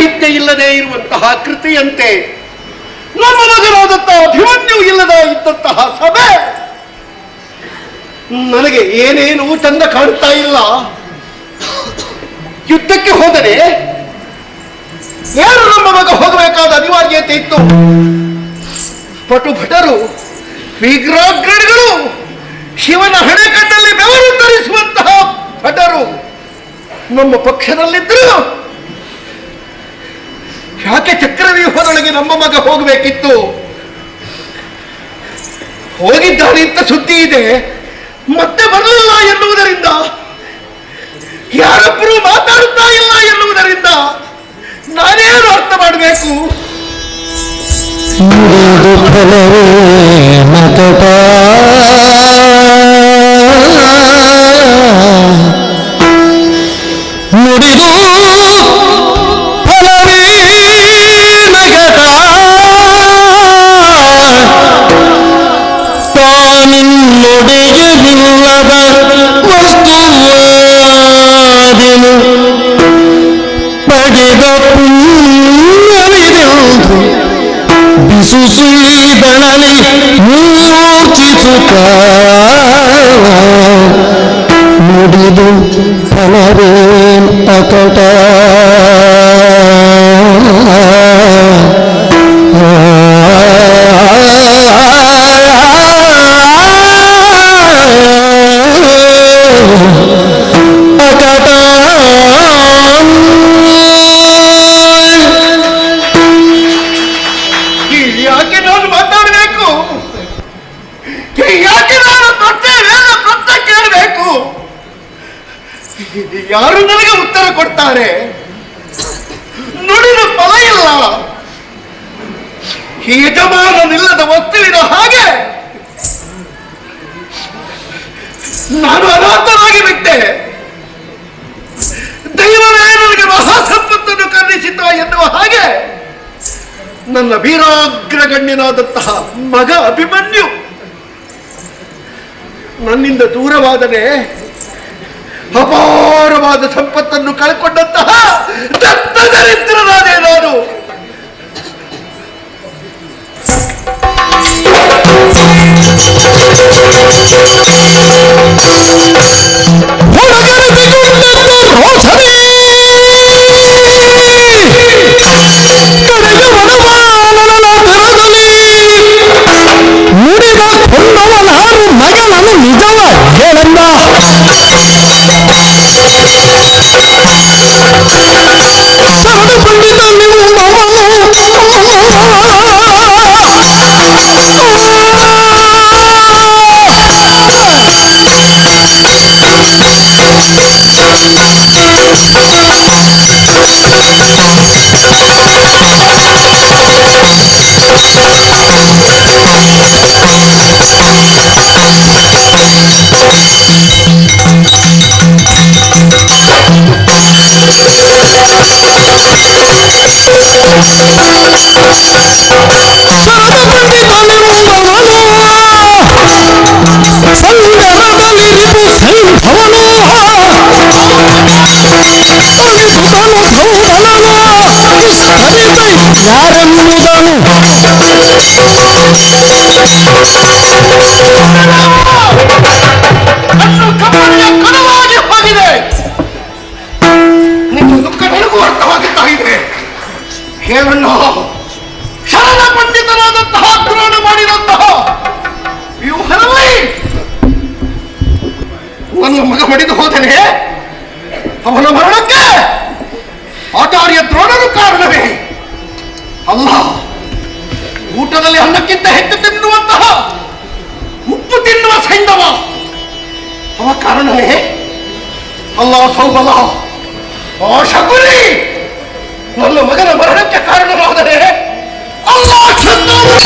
ಸಾಹಿತ್ಯ ಇಲ್ಲದೆ ಇರುವಂತಹ ಕೃತಿಯಂತೆ ನಮ್ಮ ಮಗನಾದಂತಹ ಅಭಿಮನ್ಯು ಇಲ್ಲದ ಇದ್ದಂತಹ ಸಭೆ. ನನಗೆ ಏನೇನು ಚಂದ ಕಾಣ್ತಾ ಇಲ್ಲ. ಯುದ್ಧಕ್ಕೆ ಹೋದರೆ ಏನು ನಮ್ಮ ಮಗ ಹೋಗಬೇಕಾದ ಅನಿವಾರ್ಯತೆ ಇತ್ತು? ಪಟು ಭಟರು ವಿಗ್ರಹಗಳು ಶಿವನ ಹಣೆಕಟ್ಟಲ್ಲಿ ಬೆವರು ಧರಿಸುವಂತಹ ಭಟರು ನಮ್ಮ ಪಕ್ಷದಲ್ಲಿದ್ದರು. ಯಾಕೆ ಚಕ್ರವ್ಯೂಹದೊಳಗೆ ನಮ್ಮ ಮಗ ಹೋಗಬೇಕಿತ್ತು? ಹೋಗಿದ್ದಾನೆ ಅಂತ ಸುದ್ದಿ ಇದೆ. ಮತ್ತೆ ಬರಲಿಲ್ಲ ಎನ್ನುವುದರಿಂದ? ಯಾರೊಬ್ಬರು ಮಾತಾಡುತ್ತಾ ಇಲ್ಲ ಎನ್ನುವುದರಿಂದ ನಾನೇನು ಅರ್ಥ ಮಾಡಬೇಕು? ಮುರಿದು تصيبنا من موجدك مريض فمرين أقطار ಯಾರು ನನಗೆ ಉತ್ತರ ಕೊಡ್ತಾರೆ? ನುಡಿದ ಫಲ ಇಲ್ಲ ಯಜಮಾನನಿಲ್ಲದ ವಸ್ತುವಿನ ಹಾಗೆ. ನಾನು ಅನಾಥನಾಗಿ ಬಿಟ್ಟೆ. ದೈವವೇ ನನಗೆ ಮಹಾ ಸಂಪತ್ತನ್ನು ಎನ್ನುವ ಹಾಗೆ. ನನ್ನ ವೀರಾಗ್ರಗಣ್ಯನಾದಂತಹ ಮಗ ಅಭಿಮನ್ಯು ನನ್ನಿಂದ ದೂರವಾದರೆ ಅಪಾರವಾದ ಸಂಪತ್ತನ್ನು ಕಳ್ಕೊಂಡಂತಹ ದತ್ತ ದರಿದ್ರನಾದೆ ನಾನು. ಮುಡಿದ Suruh ಹೋಗಿದೆ ನಿನ್ನ ದುಃಖ ನನಗೂ ಅರ್ಥವಾಗುತ್ತಾ ಇದೆ ಹೇಳಣ್ಣ ಶರಣ ಪಂಡಿತನಾದಂತಹ ದ್ರೋಣ ಮಾಡಿದಂತಹ ವ್ಯೂಹದಲ್ಲಿ ನನ್ನ ಮಗ ಹೊಡೆದು ಹೋದನೆ? ಅವನ ಮರಣಕ್ಕೆ ಆಚಾರ್ಯ ದ್ರೋಣರು ಕಾರಣವೇ ಅಲ್ಲ ಊಟದಲ್ಲಿ ಅನ್ನಕ್ಕಿಂತ ಹೆಚ್ಚು ತಿನ್ನುವಂತಹ ಉಪ್ಪು ತಿನ್ನುವ ಸೈಂಧವ ಅವ ಕಾರಣವೇ ಅಲ್ಲ ಸೌಬಲ ಆ ಶಕುನಿ ನನ್ನ ಮಗನ ಮರಣಕ್ಕೆ ಕಾರಣನಾದರೆ ಅಲ್ಲ ಚಂದ್ರಮುಖ